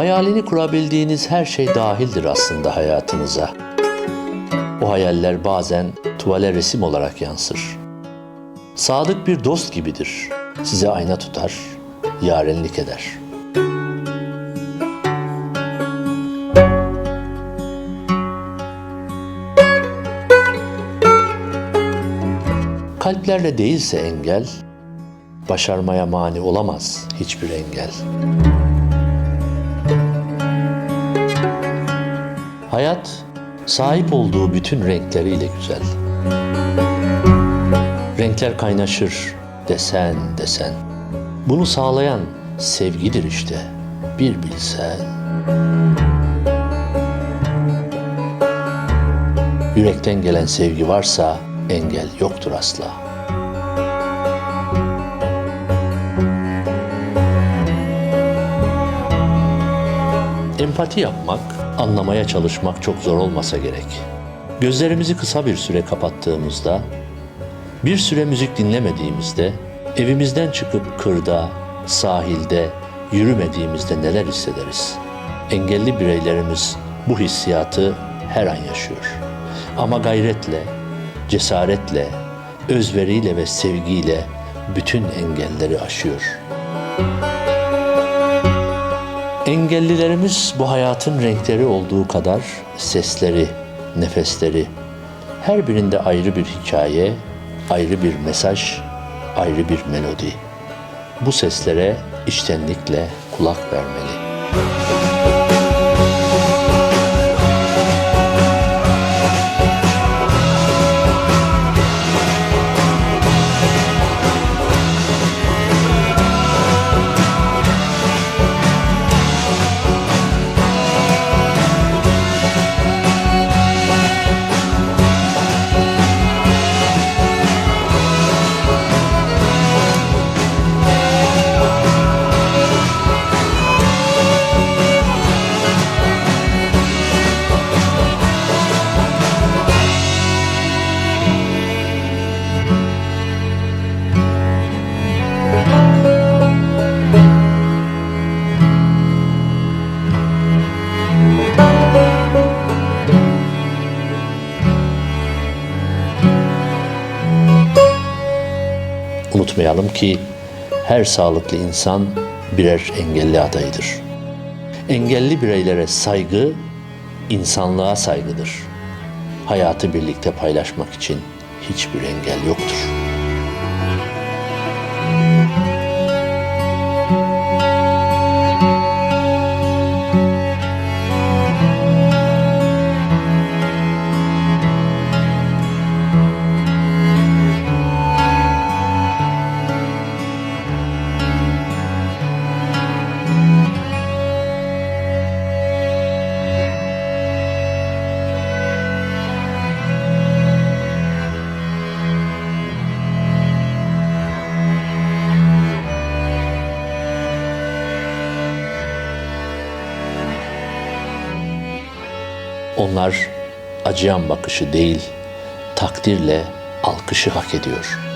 Hayalini kurabildiğiniz her şey dahildir aslında hayatınıza. O hayaller bazen tuvale resim olarak yansır. Sadık bir dost gibidir. Size ayna tutar, yarenlik eder. Kalplerle değilse engel, başarmaya mani olamaz hiçbir engel. Hayat sahip olduğu bütün renkleriyle güzel. Renkler kaynaşır desen desen. Bunu sağlayan sevgidir işte. Bir bilsen. Yürekten gelen sevgi varsa engel yoktur asla. Empati yapmak, anlamaya çalışmak çok zor olmasa gerek. Gözlerimizi kısa bir süre kapattığımızda, bir süre müzik dinlemediğimizde, evimizden çıkıp kırda, sahilde, yürümediğimizde neler hissederiz? Engelli bireylerimiz bu hissiyatı her an yaşıyor. Ama gayretle, cesaretle, özveriyle ve sevgiyle bütün engelleri aşıyor. Engellilerimiz bu hayatın renkleri olduğu kadar sesleri, nefesleri, her birinde ayrı bir hikaye, ayrı bir mesaj, ayrı bir melodi. Bu seslere içtenlikle kulak vermeli. Unutmayalım ki her sağlıklı insan birer engelli adayıdır. Engelli bireylere saygı, insanlığa saygıdır. Hayatı birlikte paylaşmak için hiçbir engel yoktur. Onlar acıyan bakışı değil, takdirle alkışı hak ediyor.''